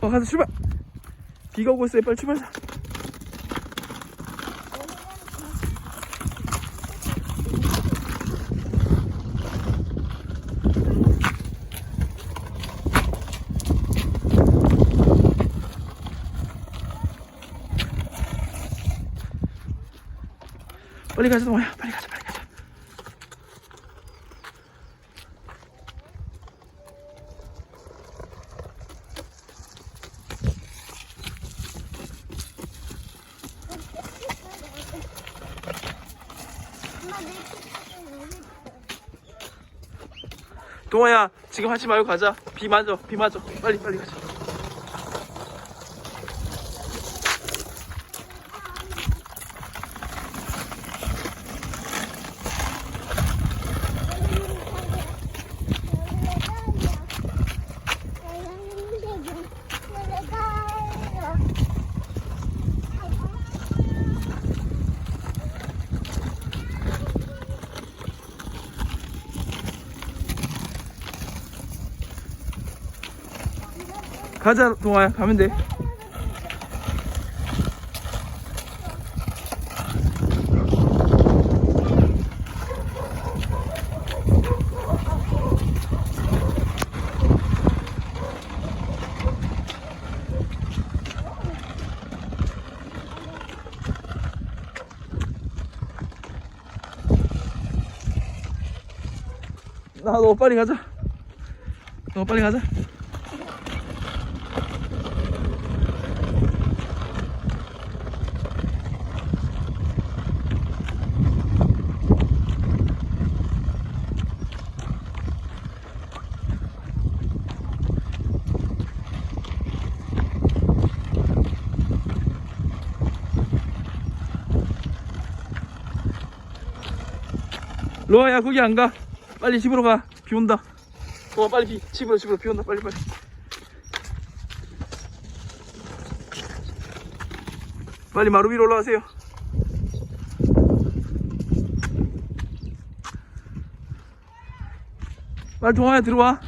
어 가자 출발. 비가 오고 있어요. 빨리 출발하자 빨리 가자 동아야. 빨리 가자 빨리 가자 엄마 내 피카츄 여기 있어. 동아야 지금 하지 말고 가자. 비 맞아 비 맞아. 빨리 빨리 가자 가자 동아야. 가면 돼. 나너 빨리 가자. 너 빨리 가자 로아야 거기 안 가. 빨리 집으로 가. 비 온다. 어 빨리 비 집으로 집으로 비 온다. 빨리 빨리. 빨리 마루 위로 올라가세요. 빨리 동아야 들어와.